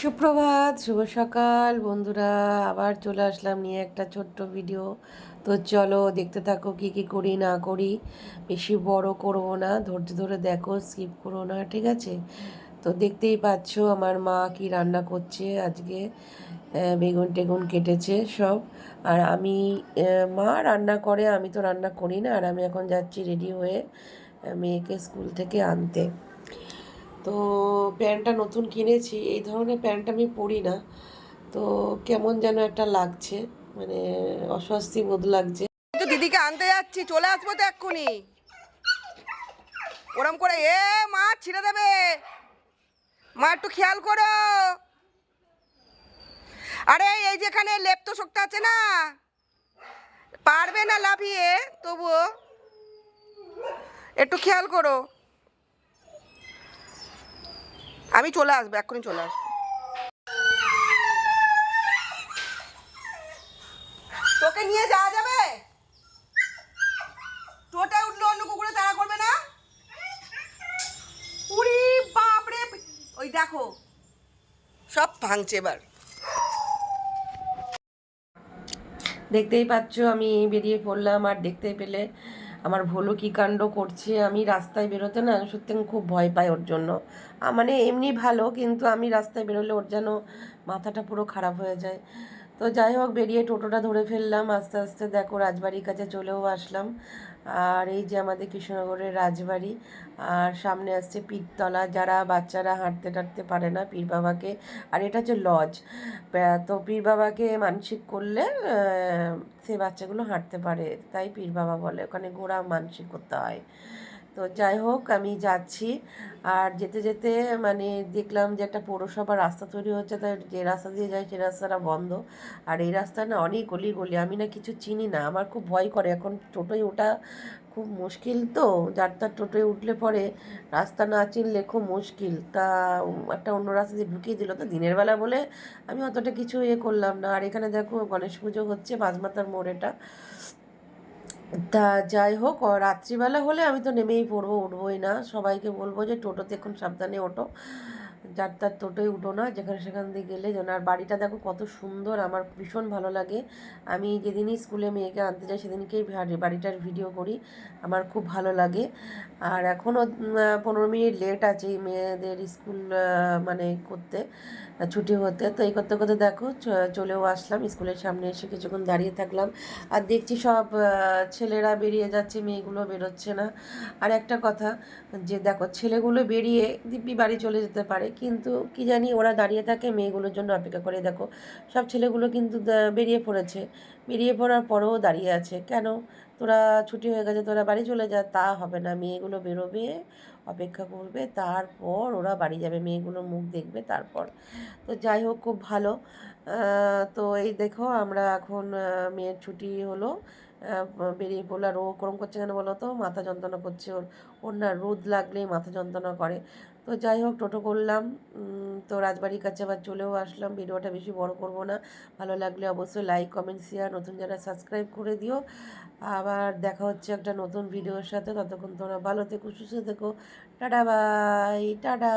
সুপ্রভাত, শুভ সকাল বন্ধুরা। আবার চলে আসলাম নিয়ে একটা ছোট্ট ভিডিও তো চলো দেখতে থাকো কি কি করি, না করি। বেশি বড় করব না, ধৈর্য ধরে দেখো স্কিপ করো না, ঠিক আছে? তো দেখতেই পাচ্ছ আমার মা কি রান্না করছে আজকে। বেগুন টেগুন কেটেছে সব। আর আমি মা রান্না করে, আমি তো রান্না করি না। আর আমি এখন যাচ্ছি রেডি হয়ে মেয়েকে স্কুল থেকে আনতে। তো প্যান্টটা নতুন কিনেছি, এই ধরনের প্যান্ট আমি পরি না। তো কেমন যেন একটা লাগছে মানে অস্বস্তি বোধ লাগছে। তো দিদিকে আনতে যাচ্ছি, চলে আসব তো এক্ষুনি। ওরম করে, এ মা, ছিঁড়ে দেবে। মা, একটু খেয়াল করো। আরে, এই যেখানে লেপ্ত শক্ত আছে না, পারবে না লাভিয়ে তবুও। একটু খেয়াল করো। আমি চলে আসব, এক্ষুনি চলে আসব। তোকে নিয়ে যাওয়া যাবে? টোটে উঠল অন্য কুকুরে তাড়া করবে না? উড়ি বাপরে! ওই দেখো, সব ভাঙছে এবার। দেখতেই পাচ্ছ, আমি বেরিয়ে পড়লাম, আর দেখতে পেলে আমার ভোলো কী কাণ্ড করছে, আমি রাস্তায় বেরোতে না সত্যি আমি খুব ভয় পাই ওর জন্য। মানে এমনি ভালো, কিন্তু আমি রাস্তায় বেরোলে ওর যেন মাথাটা পুরো খারাপ হয়ে যায়। তো যাই হোক, বেরিয়ে টোটোটা ধরে ফেললাম। আস্তে আস্তে দেখো, রাজবাড়ির কাছে চলেও আসলাম। আর এই যে আমাদের কৃষ্ণনগরের রাজবাড়ি, আর সামনে আসছে পীরতলা। যারা বাচ্চারা হাঁটতে টাটতে পারে না, পীর বাবাকে, আর এটা হচ্ছে লজ। তো পীর বাবাকে মানসিক করলে সে বাচ্চাগুলো হাঁটতে পারে। তাই পীর বাবা বলে, ওখানে গোড়া মানসিক করতে হয়। তো যাই হোক, আমি যাচ্ছি। আর যেতে যেতে মানে দেখলাম যে একটা পৌরসভা রাস্তা তৈরি হচ্ছে, তাই যে রাস্তা দিয়ে যায় সেই রাস্তাটা বন্ধ। আর এই রাস্তা না অনেক গলি গলি, আমি না কিছু চিনি না। আমার খুব ভয় করে। এখন টোটোয় ওঠা খুব মুশকিল তো, যার তার টোটোয় উঠলে পরে রাস্তা না চিনলে খুব মুশকিল। তা একটা অন্য রাস্তা দিয়ে ঢুকিয়ে দিল। তো দিনের বেলা বলে আমি অতটা কিছু ইয়ে করলাম না। আর এখানে দেখো গণেশ পুজো হচ্ছে বাজমাতার মোড় এটা। তা যাই হোক রাত্রিবেলা হলে আমি তো নেমেই পড়ব, উঠবোই না। সবাইকে বলব যে টোটোতে এখন সাবধানে ওঠো। যার তার টোটোয় উঠো না, যেখানে সেখান দিয়ে গেলে যেন। আর বাড়িটা দেখো কত সুন্দর, আমার ভীষণ ভালো লাগে। আমি যেদিনই স্কুলে মেয়েকে আনতে যাই, সেদিনকেই বাড়িটার ভিডিও করি, আমার খুব ভালো লাগে। আর এখনও পনেরো মিনিট লেট আছে মেয়েদের স্কুল মানে করতে, ছুটি হতে। তো এই করতে করতে দেখো চলেও আসলাম, স্কুলের সামনে এসে কিছুক্ষণ দাঁড়িয়ে থাকলাম। আর দেখছি সব ছেলেরা বেরিয়ে যাচ্ছে, মেয়েগুলো বেরোচ্ছে না। আর একটা কথা, যে দেখো, ছেলেগুলো বেরিয়ে দিব্যি বাড়ি চলে যেতে পারে। কিন্তু কি জানি ওরা দাঁড়িয়ে থাকে, মেয়েগুলোর জন্য অপেক্ষা করে। দেখো, সব ছেলেগুলো কিন্তু বেরিয়ে পড়েছে। বেরিয়ে পড়ার পরেও দাঁড়িয়ে আছে। কেন? তোরা ছুটি হয়ে গেছে, তোরা বাড়ি চলে যা। তা হবে না। মেয়েগুলো বেরোবে, অপেক্ষা করবে, তারপর ওরা বাড়ি যাবে। মেয়েগুলো মুখ দেখবে, তারপর। তো যাই হোক, খুব ভালো। তো এই দেখো, আমরা এখন মেয়ের ছুটি হলো। বেরিয়ে পড়ল। আর ও ওরম করছে কেন বলো তো? মাথা যন্ত্রণা করছে ওর। ওর না রোদ লাগলেই মাথা যন্ত্রণা করে। তো যাই হোক, টোটো করলাম। তো রাজবাড়ির কাছে আবার চলেও আসলাম। ভিডিওটা বেশি বড় করব না। ভালো লাগলে অবশ্যই লাইক কমেন্ট শেয়ার নতুন যারা সাবস্ক্রাইব করে দিও। আবার দেখা হচ্ছে একটা নতুন ভিডিওর সাথে। ততক্ষণ তোমরা ভালো থেকো, সুস্থ থেকো। Tata bye tata.